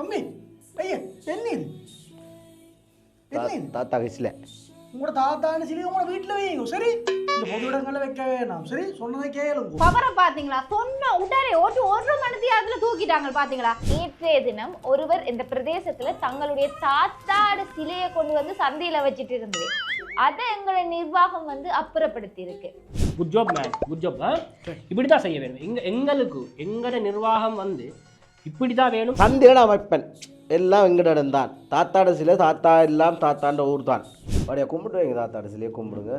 அம்மி ஐயா என்ன இது? தாத்தா வயசுல. உங்களோட தாத்தான்னு சொல்லி உங்களோட வீட்டில் வைங்க. சரி இந்த பொது இடங்களில் வைக்க வேணாம். சரி சொன்னதை கேளுங்க. பவரை பாத்தீங்களா சொன்ன உடனே ஒரு ஒரு மணி நேரத்துல தூக்கிட்டாங்க பாத்தீங்களா நேற்றைய தினம் ஒருவர் இந்த பிரதேசத்துல தங்களுடைய தாத்தாட சிலையை கொண்டு வந்து சந்தையில வச்சிட்டு இருந்தது. அதை எங்களை நிர்வாகம் வந்து அப்புறப்படுத்தி இருக்கு good job man good job இப்படி தான் செய்ய வேணும் எங்க எங்களுக்கு எங்களோட நிர்வாகம் வந்து இப்படி தான் வேணும். நான் வைப்பேன் எல்லாம் எங்கட இடம் தான். தாத்தாட சிலை தாத்தா எல்லாம் தாத்தாண்ட ஊர் தான் அப்படியே கும்பிட்டு வைங்க தாத்தாட சிலையை கும்பிடுங்க.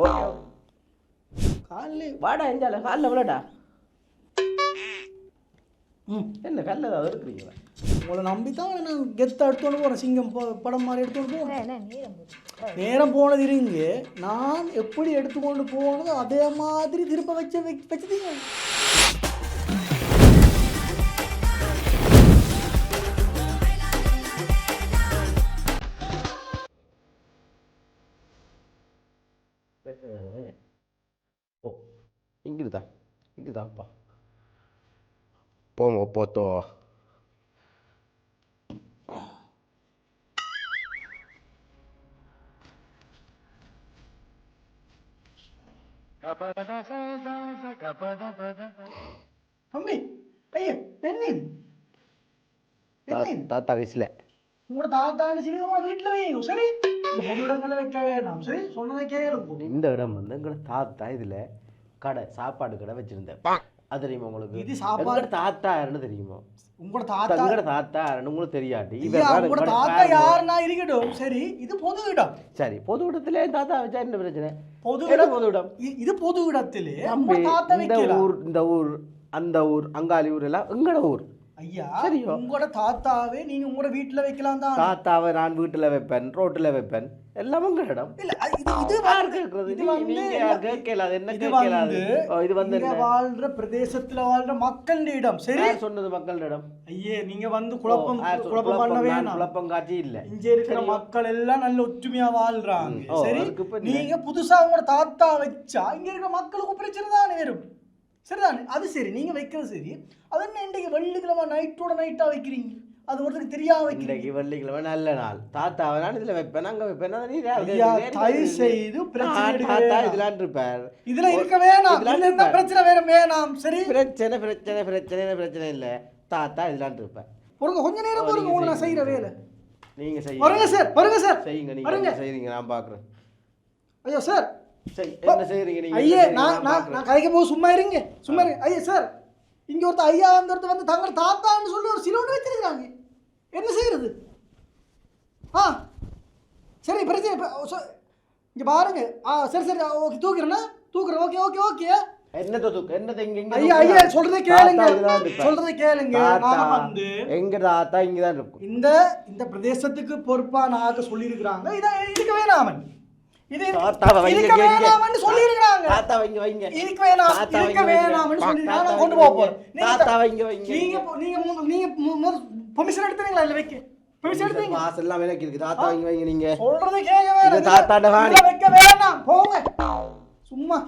ஓகே. காலையில் வாடா எஞ்சால காலில் விளாடா ம் என்ன கல்ல ஏதாவது இருக்கிறீங்களா உங்களை நம்பி தான் நான் கெத்தை எடுத்துகிட்டு போகிறேன் சிங்கம் ப- படம் மாதிரி எடுத்துகிட்டு போகிறேன். நேரம் போனது இருங்க. நான் எப்படி எடுத்துக்கொண்டு போனதோ அதே மாதிரி திருப்ப வச்ச வச்சதீங்க இங்கிருதா இங்கிருதாப்பா போங்க போத்தோ ஐயா இது? தாத்தா வயசுல உங்களோட தாத்தான்னு சொல்லி உங்களோட வீட்டில் வைங்க சரி? இந்த பொது இடங்களில் வைக்க வேணாம் சரி? சொன்னதை கேளுங்க. இந்த இடம் வந்து எங்களோட தாத்தா இதுல கடை சாப்பாடு கடை வச்சிருந்தேன். அது தெரியுமா உங்களுக்கு? இது சாப்பாடு- தாத்தா யாருன்னு தெரியுமா? உங்களோட தாத்தா எங்களோட தாத்தா யாருன்னு உங்களுக்கு தெரியாட்டி உங்களோட தாத்தா. யாருன்னா இருக்கட்டும். சரி இது பொது இடம். சரி பொது இடத்துல தாத்தா வச்சா என்ன பிரச்சனை? பொது இடம்? பொது இடம்? இது பொது இடத்திலே. உங்களோட இந்த ஊர் இந்த ஊர் அந்த ஊர் அங்காளி ஊர் எல்லாம் எங்களோட ஊர்? ஐயா சரியோ? உங்களோட தாத்தாவே நீங்க உங்களோட வீட்டுல வைக்கலாம் தான். தாத்தாவை நான் வீட்டுல வைப்பேன் ரோட்டுல வைப்பேன். எல்லாம் உங்க இடம் இல்ல இது வந்து- இது வந்து கேட்கலாது? என்ன கேட்கலாது? இது வாழ்ற பிரதேசத்துல வாழ்ற மக்கள் இடம் சரி? சொன்னது மக்களிடம்? ஐயே நீங்க வந்து குழப்பம் குழப்பம் பண்ண நான் வேணாம். குழப்பம் காட்சி இல்ல. இங்க இருக்கிற மக்கள் எல்லாம் நல்ல ஒற்றுமையா வாழ்றாங்க சரி? நீங்க புதுசா உங்களோட தாத்தா வச்சா இங்க இருக்கிற மக்களுக்கு பிரச்சனை தானே வரும். சரிதானே? அது சரி. நீங்க வைக்கிறது சரி. அது என்ன இன்றைக்கு வெள்ளிக்கிழமை நைட்டோட நைட்டா வைக்கிறீங்க? அது ஒருத்தருக்கு தெரியாம வைக்கிறீங்க. வெள்ளிக்கிழமை நல்ல நாள். தாத்தாவை நான் இதுல வைப்பேன். அங்க வைப்பேன். நீ? தயவு செய்து தாத்தா. இதெல்லாம் இருப்பார். இதுல இருக்க வேணாம். பிரச்சனை வேற வேணாம். சரி? பிரச்சனை பிரச்சனை பிரச்சனை பிரச்சனை இல்ல. தாத்தா இதெல்லாம் இருப்பார். பொறுங்க கொஞ்ச நேரம் பொறுங்க. உங்களை நான் செய்யற செய்யுங்க. வேலை. நீங்க வருங்க செய்யுங்க சார். வருங்க சார். செய்யுங்க. நீங்க வருங்க. என்ன செய்றீங்க நான் பாக்குறேன். ஐயோ சார். என்ன செய்றீங்க நீங்க? ஐயே என்ன செய்றீங்க நான் நான் நான் பாக்குறேன். நான் கதைக்க போது சும்மா இருங்க சும்மா இருங்க. ஐயா சார் இங்க ஒருத்தர் ஐயா வந்து ஒருத்தர் வந்து தங்கள் தாத்தான்னு சொல்லி ஒரு சில ஒன்று வச்சிருக்காங்க என்ன செய்யறது ஆ சரி பிரச்சனை இப்ப, இங்க பாருங்க. ஆ சரி சரி ஓகே தூக்குறேன்னா தூக்குறேன். Okay okay okay. என்னத்த தூக்கு? என்னத்த இங்க இங்க ஐயா? ஐயா சொல்றதை கேளுங்க. சொல்றதை கேளுங்க. நான் வந்து எங்க தாத்தா இங்கதான் இருக்கும் இந்த இந்த பிரதேசத்துக்கு பொறுப்பான ஆக சொல்லியிருக்கிறாங்க இதை இருக்க வேணாமன் இது தாத்தாவை வைங்க, தாத்தா வைங்க வைங்க. இருக்க வேணாம் தாத்தா வைங்க. வேணாம்னு நான் கொண்டு போக போறேன். தாத்தா வைங்க வைங்க நீங்க நீங்க நீங்க பெர்மிஷன் எடுத்தீங்களா இல்ல வைக்க? பெர்மிஷன் எடுத்தீங்க மாசம் எல்லாம் விலைக்கு இருக்கு. தாத்தா வைங்க வைங்க நீங்க. சொல்றதை கேட்க வேணாம் இது தாத்தாண்ட வாணி. இதுல வைக்க வேணாம். போங்க. சும்மா.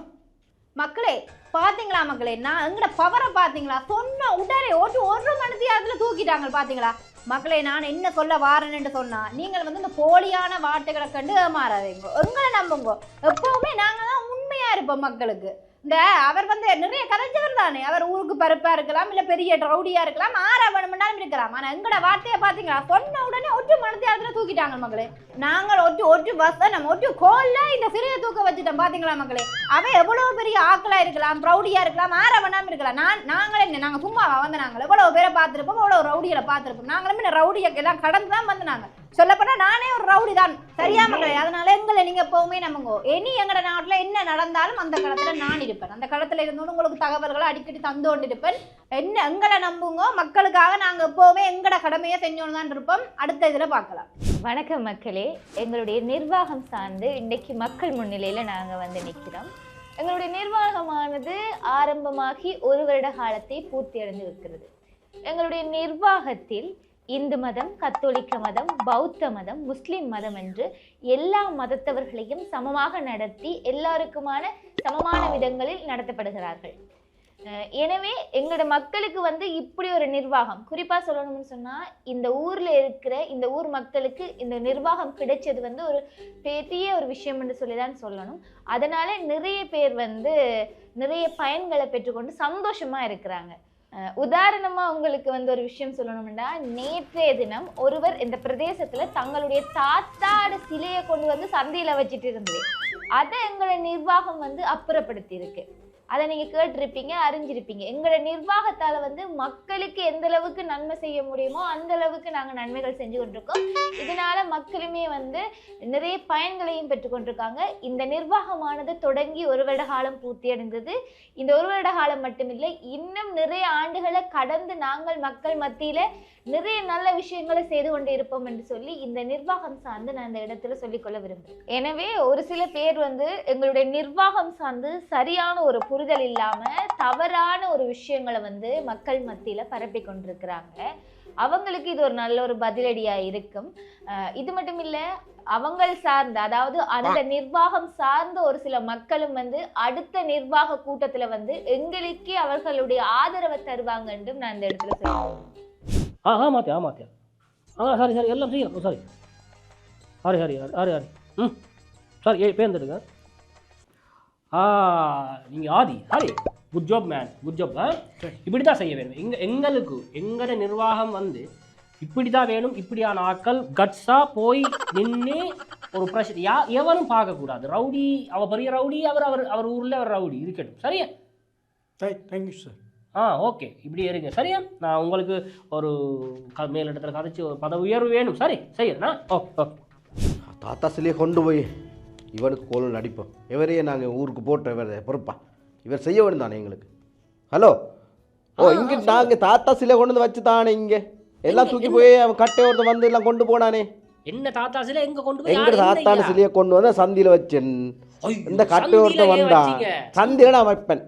மக்களே பாத்தீங்களா மக்களே? நான் எங்கட பவரை பாத்தீங்களா? சொன்ன உடனே ஒரு ஒரு மணி நேரத்துல தூக்கிட்டாங்க பாத்தீங்களா? மக்களை நான் என்ன சொல்ல வாரேன்னு சொன்னா நீங்கள் வந்து இந்த போலியான வார்த்தைகளை கண்டு ஏமாறாதீங்க. எங்களை நம்புங்க. எப்பவுமே நாங்கள் தான் உண்மையா இருப்போம் மக்களுக்கு. இந்த அவர் வந்து நிறைய கதைச்சவர் தானே. அவர் ஊருக்கு பருப்பாக இருக்கலாம் இல்லை பெரிய ரவுடியாக இருக்கலாம் ஆறா வேணும்னாலும் இருக்கலாம். ஆனால் எங்களோட வார்த்தையை பார்த்தீங்களா சொன்ன உடனே ஒற்று மனத்தியாரத்தில் தூக்கிட்டாங்க மக்களே. நாங்கள் ஒற்று ஒற்று வசனம் ஒற்று கோலில் இந்த சிறையை தூக்க வச்சுட்டோம் பார்த்தீங்களா மக்களே? அவன் எவ்வளோ பெரிய ஆக்களாக இருக்கலாம் ரவுடியாக இருக்கலாம் ஆறா வேணாம இருக்கலாம். நான் நாங்களே என்ன நாங்கள் சும்மா வந்து நாங்கள் எவ்வளோ பேரை பார்த்துருப்போம் எவ்வளோ ரவுடிகளை பார்த்துருப்போம். நாங்களும் என்ன ரவுடியை எல்லாம் கடந்து தான் வந்து நாங்கள் சொல்லப்போனா நானே ஒரு ரவுடி தான் சரியா மக்களே? அதனால எங்களை நீங்க எப்பவுமே நம்புங்க. இனி எங்கட நாட்டுல என்ன நடந்தாலும் அந்த களத்துல நான் இருப்பேன். அந்த களத்துல இருந்தோன்னு உங்களுக்கு தகவல்களை அடிக்கடி தந்து கொண்டு இருப்பேன் என்ன எங்களை நம்புங்க? மக்களுக்காக நாங்க எப்பவுமே எங்கட கடமையை செஞ்சோன்னு தான் இருப்போம். அடுத்த இதுல பார்க்கலாம். வணக்கம் மக்களே. எங்களுடைய நிர்வாகம் சார்ந்து இன்னைக்கு மக்கள் முன்னிலையில நாங்க வந்து நிற்கிறோம். எங்களுடைய நிர்வாகமானது ஆரம்பமாகி ஒரு வருட காலத்தை பூர்த்தி அடைந்து இருக்கிறது. எங்களுடைய நிர்வாகத்தில் இந்து மதம் கத்தோலிக்க மதம் பௌத்த மதம் முஸ்லிம் மதம் என்று எல்லா மதத்தவர்களையும் சமமாக நடத்தி எல்லாருக்குமான சமமான விதங்களில் நடத்தப்படுகிறார்கள். எனவே எங்களோட மக்களுக்கு வந்து இப்படி ஒரு நிர்வாகம் குறிப்பாக சொல்லணும்னு சொன்னால் இந்த ஊரில் இருக்கிற இந்த ஊர் மக்களுக்கு இந்த நிர்வாகம் கிடைச்சது வந்து ஒரு பெரிய ஒரு விஷயம் என்று சொல்லிதான் சொல்லணும். அதனால நிறைய பேர் வந்து நிறைய பயன்களை பெற்றுக்கொண்டு சந்தோஷமாக இருக்கிறாங்க. அஹ் உதாரணமா உங்களுக்கு வந்து ஒரு விஷயம் சொல்லணும்னா நேற்றைய தினம் ஒருவர் இந்த பிரதேசத்துல தங்களுடைய தாத்தாட சிலையை கொண்டு வந்து சந்தையில வச்சுட்டு இருந்தது. அதை எங்களுடைய நிர்வாகம் வந்து அப்புறப்படுத்தி இருக்கு அதை நீங்கள் கேட்டிருப்பீங்க அறிஞ்சிருப்பீங்க. எங்களோட நிர்வாகத்தால் வந்து மக்களுக்கு எந்த அளவுக்கு நன்மை செய்ய முடியுமோ அந்த அளவுக்கு நாங்கள் நன்மைகள் செஞ்சு கொண்டிருக்கோம். இதனால மக்களுமே வந்து நிறைய பயன்களையும் பெற்றுக்கொண்டிருக்காங்க இந்த நிர்வாகமானது தொடங்கி ஒரு வருட காலம் பூர்த்தி அடைந்தது. இந்த ஒரு வருட காலம் மட்டுமில்லை இன்னும் நிறைய ஆண்டுகளை கடந்து நாங்கள் மக்கள் மத்தியில் நிறைய நல்ல விஷயங்களை செய்து கொண்டு இருப்போம் என்று சொல்லி இந்த நிர்வாகம் சார்ந்து நான் இந்த இடத்துல சொல்லிக்கொள்ள விரும்புகிறேன். எனவே ஒரு சில பேர் வந்து எங்களுடைய நிர்வாகம் சார்ந்து சரியான ஒரு புரிதல் இல்லாம தவறான ஒரு விஷயங்களை வந்து மக்கள் மத்தியில பரப்பி கொண்டிருக்கிறாங்க. அவங்களுக்கு இது ஒரு நல்ல ஒரு பதிலடியா இருக்கும். இது மட்டும் இல்ல அவங்கள் சார்ந்த அதாவது அந்த நிர்வாகம் சார்ந்த ஒரு சில மக்களும் வந்து அடுத்த நிர்வாக கூட்டத்துல வந்து எங்களுக்கே அவர்களுடைய ஆதரவை தருவாங்க என்றும் நான் இந்த இடத்துல சொல்லுவேன் ஆ ஆ மாத்தியா ஆ மாத்தியா. ஆ சாரி சாரி எல்லாம் செய்யலாம். Sorry. Sorry sorry sorry sorry ம். சாரி ஏ பேர்ந்துடுங்க ஆ நீங்கள் ஆதி sorry good job man good job ஆ? இப்படி தான் செய்ய வேணும் எங்க எங்களுக்கு எங்களோட நிர்வாகம் வந்து இப்படி தான் வேணும் இப்படியான ஆட்கள் கட்ஸாக போய் நின்று ஒரு பிரச்சனை. யா எவனும் பார்க்கக்கூடாது. ரவுடி அவ பெரிய ரவுடி அவர் அவர் அவர் ஊரில் அவர் ரவுடி இருக்கட்டும். சரியா? தேங்க்யூ சார் ஆ ஓகே. இப்படி இருங்க. சரியா? நான் உங்களுக்கு ஒரு க மேலிடத்தில் கதைச்சு ஒரு பதவி உயர்வு வேணும். சரி செய்யறேண்ணா ஓ ஓகே தாத்தா சிலையை கொண்டு போய் இவனுக்கு கோலம் நடிப்போம். இவரையே நாங்கள் ஊருக்கு போட்டோம் இவர் பொறுப்பா. இவர் செய்ய வேணும் தானே எங்களுக்கு? ஹலோ? ஓ இங்கே நாங்கள் தாத்தா சிலை கொண்டு வந்து வச்சு தானே இங்கே? எல்லாம் தூக்கி போய் அவன் கட்டை ஒருத்தன் வந்து எல்லாம் கொண்டு போனானே. என்ன தாத்தா சிலை? எங்க கொண்டு போய்? எங்க தாத்தான? சிலையை கொண்டு வந்து சந்தியில் வச்சேன். இந்த கட்டை ஒருத்தன் வந்தான்? சந்தியில நான் வைப்பேன்.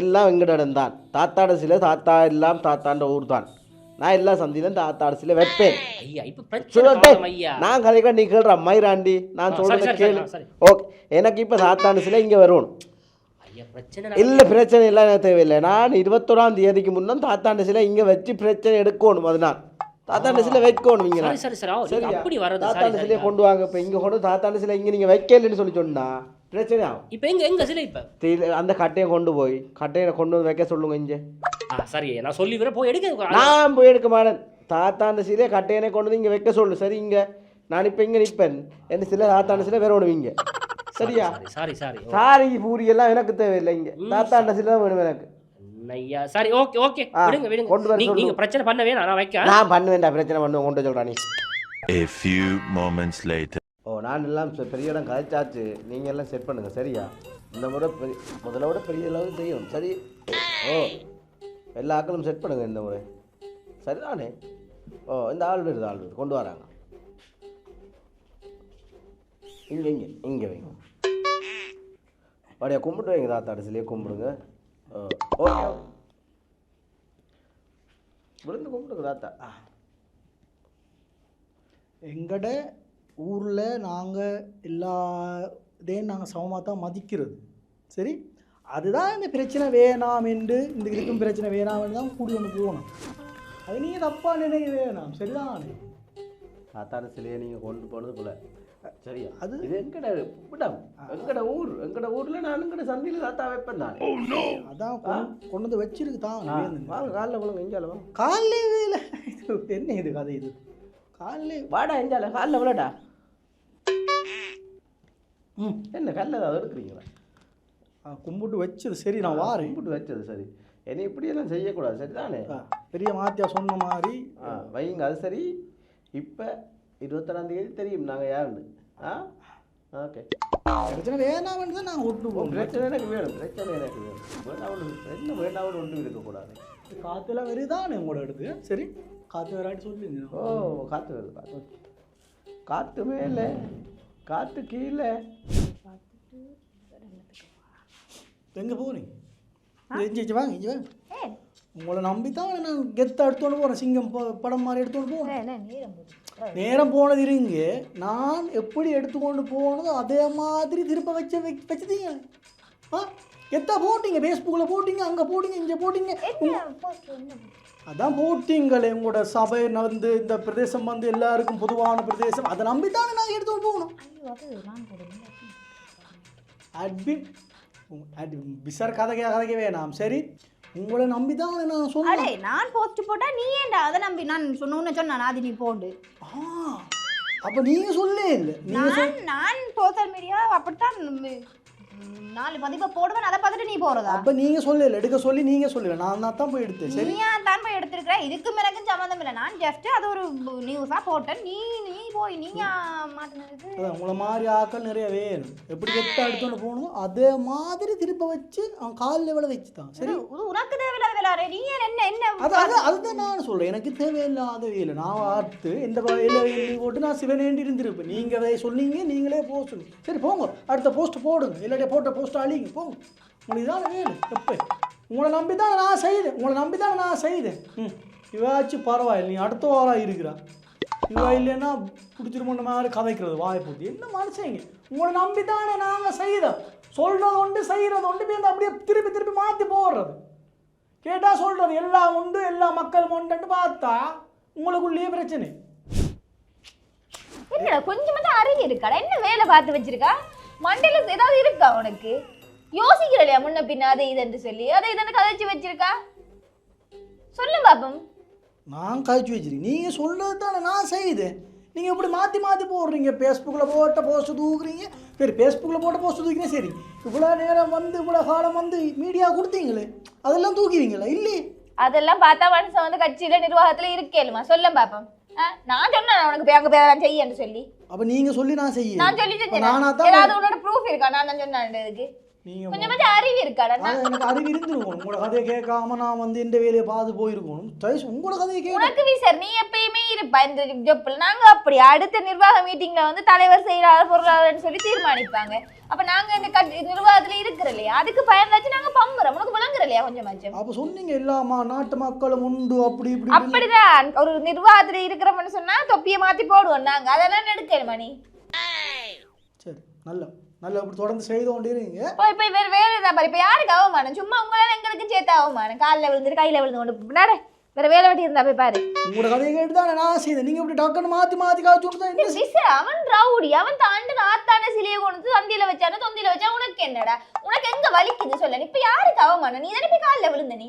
எல்லாம் எங்கடம் தான். தாத்தாட சிலை தாத்தா எல்லாம் தாத்தாண்ட ஊர் தான். நான் எல்லா சந்தியிலும் தாத்தாட சிலை வைப்பேன். ஐயா இப்ப சொல்லட்டே நான் கதைக்க நீ கேள்ற மயிராண்டி நான் சொல்றத கேளு. ஓகே எனக்கு இப்போ தாத்தாண்ட சிலை இங்கே வரணும் இல்லை பிரச்சனை இல்லை எனக்கு தேவையில்லை. நான் இருபத்தொராம் தேதிக்கு முன்னும் தாத்தாண்ட சிலை இங்கே வச்சு பிரச்சனை எடுக்கணும் அது நான். தாத்தாண்ட சிலை வைக்கணும் இங்கே சரி சரி தாத்தாண்ட சிலையை கொண்டு வாங்க இப்போ இங்கே கொண்டு தாத்தாண்ட சிலை இங்கே நீங்கள் வைக்கலன்னு சொல்லி சொன்னா பிரச்சனை ஆகும். இப்ப எங்க எங்க சிலை இப்ப? அந்த கட்டையை கொண்டு போய் கட்டையை கொண்டு வந்து வைக்க சொல்லுங்க இங்கே. ஆ சரி நான் சொல்லி வர போய் எடுக்க நான் போய் எடுக்க மாட்டேன். தாத்தாண்ட சிலையை கட்டையனை கொண்டு வந்து இங்கே வைக்க சொல்லு. சரி இங்கே. நான் இப்போ இங்கே நிற்பேன் என் சிலை தாத்தாண்ட சிலை வேற ஒன்று சரியா? சாரி சாரி சாரி பூரி எல்லாம் எனக்கு தேவையில்லை இங்கே. தாத்தாண்ட சிலை தான் வேணும் எனக்கு. ஐயா சரி ஓகே ஓகே. விடுங்க விடுங்க. கொண்டு வர நீங்க- பிரச்சனை பண்ண வேணாம். நான் வைக்க நான் பண்ணுவேன்டா பிரச்சனை பண்ணுவேன். கொண்டு சொல்கிறா நீ. A few moments later. ஓ நான் எல்லாம் பெரிய இடம் கதைச்சாச்சு நீங்கள் எல்லாம் செட் பண்ணுங்க. சரியா? இந்த முறை பெரிய முதல்ல விட பெரிய அளவு செய்யும். சரி. ஓ எல்லா ஆக்களும் செட் பண்ணுங்கள் இந்த முறை. சரிதானே? ஓ இந்த ஆள் வருது ஆள் வருது கொண்டு வராங்க. இங்கே இங்கே இங்கே வைங்க. அப்படியே கும்பிட்டு வைங்க தாத்தா அடிசிலேயே கும்பிடுங்க. ஓ ஓகே. விழுந்து கும்பிடுங்க தாத்தா. எங்கட ஊரில் நாங்கள் எல்லா இதையும் நாங்கள் சமமாக தான் மதிக்கிறது. சரி? அதுதான் இந்த பிரச்சனை வேணாம் என்று இந்த இருக்கும் பிரச்சனை வேணாம் என்று தான் கூடி ஒன்று போகணும். அது நீங்கள் தப்பாக நினைக்க வேணாம். சரிதானே? தாத்தாட சிலையை நீங்கள் கொண்டு போனது போல. சரியா? அது இது எங்கட எங்கட ஊர்? எங்கட ஊர்ல நான் எங்கட சந்தையில் தாத்தா வைப்பேன் தானே? அதான் கொண்டு வந்து வச்சிருக்கு தான் வாங்க காலைல விழுங்க இஞ்சால வாங்க காலையில் இல்லை இது என்ன இது கதை இது? காலையில் வாடா இஞ்சால காலைல விழடா ம். என்ன கல்ல ஏதாவது எடுக்கிறீங்களா? கும்பிட்டு வச்சது. சரி நான் வாரேன். கும்பிட்டு வச்சது சரி. என்னை இப்படியெல்லாம் செய்யக்கூடாது சரிதானே? பெரிய மாத்தியா சொன்ன மாதிரி. ஆ வைங்க அது சரி. இப்போ இருபத்தொன்னாம் தேதி தெரியும் நாங்கள் யாருன்னு. ஆ? ஓகே. பிரச்சனை வேணாம்னு தான் நாங்கள் விட்டு போவோம் பிரச்சனை எனக்கு வேணும் பிரச்சனை எனக்கு வேணும். வேண்டாம் என்ன வேண்டாம் ஒன்றும் இருக்கக்கூடாது. காற்றுல வருதானே உங்களோட எடுத்து சரி காற்று வராட்டி சொல்லுங்க ஓ காற்று வருது காற்று காற்று மேலே காற்று கீழே. எங்கே போகிறீங்க இங்கே வாங்க இங்கே வாங்க. உங்களை நம்பி தான் நான் கெத்தை எடுத்துகிட்டு போகிறேன் சிங்கம் ப- படம் மாதிரி எடுத்துகிட்டு போகிறேன் நேரம் போனது இருங்க. நான் எப்படி எடுத்துக்கொண்டு போனதோ அதே மாதிரி திருப்ப வச்ச வச்சதீங்க ஆ? எத்தா போட்டீங்க. ஃபேஸ்புக்கில் போட்டீங்க அங்கே போட்டீங்க இங்கே போட்டீங்க. அதான் போட்டீங்களே. உங்களோட சபை வந்து இந்த பிரதேசம் வந்து எல்லாருக்கும் பொதுவான பிரதேசம். அதை நம்பி தானே நாங்கள் எடுத்து போகணும். ஐயோ பிசார் கதை கதைக்க வேணாம் சரி உங்களை நம்பி தான் நான் சொன்னேன். நான் போஸ்ட் போட்டா நீ ஏன்டா அதை நம்பி நான் சொன்ன சொன்னா அது நீ போடு. ஆ அப்போ நீங்கள் சொல்லே. இல்லை நான் நான் சோஷியல் மீடியா அப்படித்தான் நாலு பதிப்பை போடுவேன் அதை பார்த்துட்டு நீ போறதா? அப்போ நீங்கள் சொல்லல எடுக்க சொல்லி நீங்கள் சொல்லல. நான் தான் போய் எடுத்தேன் சரி? நீயா தான் போய் எடுத்திருக்கிற? இதுக்கும் எனக்கும் சம்மந்தம் இல்லை. நான் ஜஸ்ட் அது ஒரு நியூஸா போட்டேன். நீ நீ போய் நீயா மாட்டினதுக்கு உங்களை மாதிரி ஆக்கள் நிறைய வேணும். எப்படி கெத்த எடுத்துன்னு போகணும் அதே மாதிரி திருப்ப வச்சு அவன் கால் லெவலில் வச்சு தான் சரி உனக்கு தேவையில்லாத வேலை நீ என்ன என்ன அது அது அதுதான் நான் சொல்கிறேன் எனக்கு தேவையில்லாத வேலை. நான் வார்த்து இந்த வயலில் வேலை போட்டு நான் சிவனேண்டி இருந்திருப்பேன். நீங்கள் அதை சொன்னீங்க நீங்களே போஸ்ட் சரி போங்க. அடுத்த போஸ்ட் போடுங்க. இல்லாட்டி போட்ட போஸ்ட் அழிங்க போ. உங்களுக்கு தான் வேணும் எப்போ? உங்களை நம்பி தான் நான் செய்தேன். உங்களை நம்பி தான் நான் செய்தேன். ம். இவாச்சும் பரவாயில்ல. நீ அடுத்த வாரம் இருக்கிறா. இவா இல்லைன்னா பிடிச்சிருமோன்ற மாதிரி கதைக்கிறது வாயை போட்டு. என்ன மனுஷங்க? உங்களை நம்பி தானே நாங்கள் செய்தோம். சொல்கிறது உண்டு செய்கிறது உண்டு போய் அப்படியே திருப்பி திருப்பி மாற்றி போடுறது. கேட்டா சொல்றது எல்லாம் உண்டு எல்லா மக்களும் உண்டுன்னு பார்த்தா உங்களுக்குள்ளேயே பிரச்சனை. என்னடா கொஞ்சமாச்சும் அறிவு இருக்காடா? என்ன வேலை பார்த்து வச்சிருக்கா? மண்டையில ஏதாவது இருக்கா உனக்கு? யோசிக்கிற இல்லையா முன்ன பின்ன அதை இதுன்னு சொல்லி? அதை இதுன்னு கதைச்சு வச்சிருக்கா? சொல்லு பாப்பம் நான் காய்ச்சி வச்சிருக்கேன். நீங்கள் சொல்றது தானே நான் செய்தேன். நீங்கள் இப்படி மாற்றி மாற்றி போடுறீங்க. ஃபேஸ்புக்கில் போட்ட போஸ்ட் தூக்குறீங்க. சரி ஃபேஸ்புக்கில் போட்ட போஸ்ட் தூக்கினா சரி. இவ்வளோ நேரம் வந்து இவ்வளோ காலம் வந்து மீடியா கொடுத்தீங்களே அதெல்லாம் தூக்கிடுவீங்களா இல்லையே. அதெல்லாம் பார்த்தா மனுஷன் வந்து கட்சியில நிர்வாகத்துல இருக்கேலுமா? சொல்ல பாப்பம் ஆ, நான் சொன்னேன் உனக்கு அங்க போய் செய்யன்னு சொல்லி. அப்போ நீங்கள் சொல்லி நான் செய்ய நான் சொல்லி செஞ்சேன் நானா தான் ஏதாவது உன்னோட ப்ரூஃப் இருக்கா? நான் தான் சொன்னேன் அறிவு இருக்காடா நான் அது எனக்கு அறிவு இருந்திருக்கணும் உங்களோட கதையை கேட்காம நான் வந்து இந்த வேலையை பார்த்து போயிருக்கணும். தயவு உங்களோட கதையை கேட்க உனக்கு விசார் நீ எப்பயுமே இருப்பா இந்த ஜொப்பில் நாங்க அப்படி அடுத்த நிர்வாக மீட்டிங்ல வந்து தலைவர் செய்யறாரு பொருளாதாரன்னு சொல்லி தீர்மானிப்பாங்க. அப்ப நாங்க இந்த நிர்வாகத்துல இருக்கிற இல்லையா? அதுக்கு பயந்தாச்சு நாங்க பம்புறோம். உனக்கு இல்லையா கொஞ்சமாச்சும் அப்போ சொன்னீங்க எல்லாமா நாட்டு மக்களும் உண்டு அப்படி இப்படி. அப்படிதான். ஒரு நிர்வாகத்துல இருக்கிறோம்னு சொன்னா தொப்பியை மாத்தி போடுவோம் நாங்க. அதெல்லாம் எடுக்கணுமா நீ சரி நல்ல நல்ல இப்படி தொடர்ந்து செய்து கொண்டே இருங்க போய் போய் வேற வேற ஏதாவது இப்ப யாருக்கு அவமானம்? சும்மா உங்களால எங்களுக்கு சேர்த்து அவமானம். காலில் விழுந்துட்டு கையில விழுந்து கொண்டு வேற வேலை வெட்டி இருந்தா போய் பாரு. உங்களோட கதையை கேட்டு தானே நான் செய்தேன். நீங்க இப்படி டக்குன்னு மாத்தி மாத்தி காய்ச்சி விட்டு தான் என்ன விச, அவன் ரவுடி அவன் தாண்டு ஆத்தான சிலையை கொண்டு வந்து தந்தியில வச்சானு தொந்தியில வச்சா உனக்கு என்னடா? உனக்கு எங்க வலிக்குது சொல்ல இப்ப யாருக்கு அவமானம்? நீ தானே போய் காலில் விழுந்த நீ?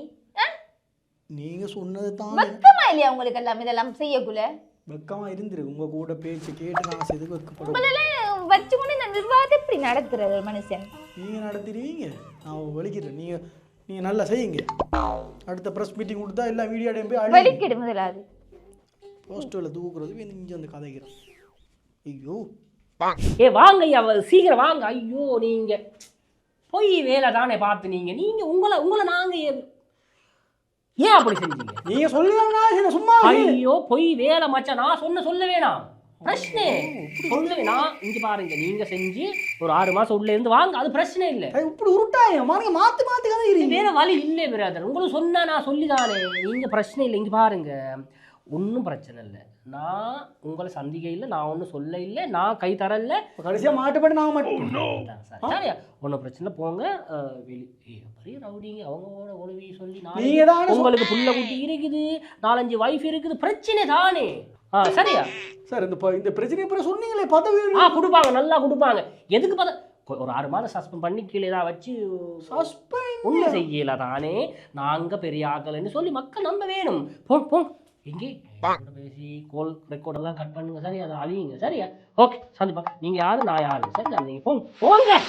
நீங்க சொன்னது தான். வெக்கமா இல்லையா உங்களுக்கு எல்லாம்? இதெல்லாம் செய்யக்குள்ள? வெக்கமா இருந்திருக்கு. உங்க கூட பேச்சு கேட்டு நான் செய்து வெக்கப்படும். உங்களெல்லாம் வச்சுக்கொண்டு இந்த நிர்வாகத்தை இப்படி நடத்துறது ஒரு மனுஷன்? நீங்க நடத்திடுவீங்க நான் வலிக்கிறேன். நீங்க நீங்க நல்லா செய்யுங்க. அடுத்த ப்ரெஸ் மீட்டிங் கொடுத்தா எல்லா வீடியோடையும் போய் அழி வலிக்கிடு முதலாவது போஸ்டரில் தூக்குறது இங்கே வந்து கதைக்கிறேன். ஐயோ. ஏ வாங்க ஐயா சீக்கிரம் வாங்க. ஐயோ நீங்க. பொய் வேலை தானே பார்த்து நீங்க. நீங்க உங்களை உங்களை நாங்க ஏ- ஏன் அப்படி செஞ்சீங்க? நீங்க சொல்லி சும்மா ஐயோ பொய் வேலை மச்சான். நான் சொன்ன சொல்ல வேணாம். பிரச்சனை சொல்ல வேணாம் இங்க பாருங்க நீங்க செஞ்சு ஒரு ஆறு மாசம் உள்ள இருந்து வாங்க அது பிரச்சனை இல்லை. இப்படி உருட்டாங்க மாறுங்க மாத்தி மாத்தி கதைக்கிறீங்க வேற வழி இல்லை பிரதர் உங்களுக்கு சொன்னா நான் சொல்லிதானே. நீங்க பிரச்சனை இல்லை இங்க பாருங்க. ஒன்றும் பிரச்சனை இல்லை. நான் உங்களை சந்திக்க இல்லை நான் ஒன்றும் சொல்ல இல்லை நான் கை தரல. இப்ப கடைசியா மாட்டுப்பட்டு நான் மட்டும் சரியா? ஒன்றும் பிரச்சனை போங்க. வெளி பெரிய ரவுடிங்க. அவங்களோட உதவி சொல்லி தானே உங்களுக்கு புள்ள குட்டி இருக்குது நாலஞ்சு வைஃப் இருக்குது பிரச்சனை தானே. ஆ சரியா? சார் இந்த இந்த பிரச்சனை அப்புறம் சொன்னீங்களே பதவி ஆ கொடுப்பாங்க நல்லா கொடுப்பாங்க. எதுக்கு பார்த்தா கொ- ஒரு ஆறு மாதம் சஸ்பெண்ட் பண்ணி கீழே ஏதாவது வச்சு சஸ்பெண்ட் ஒன்றும் செய்யல தானே? நாங்க பெரிய ஆக்கலைன்னு சொல்லி மக்கள் நம்ப வேணும். போ போ. எங்கே? பேசி கோல் ரெக்கார்ட் எல்லாம் கட் பண்ணுங்க சரியா? அதை அழியுங்க சரியா? ஓகே சந்திப்பா நீங்க யாரு? நான் யாரு? சரி நீங்க போங்க போங்க.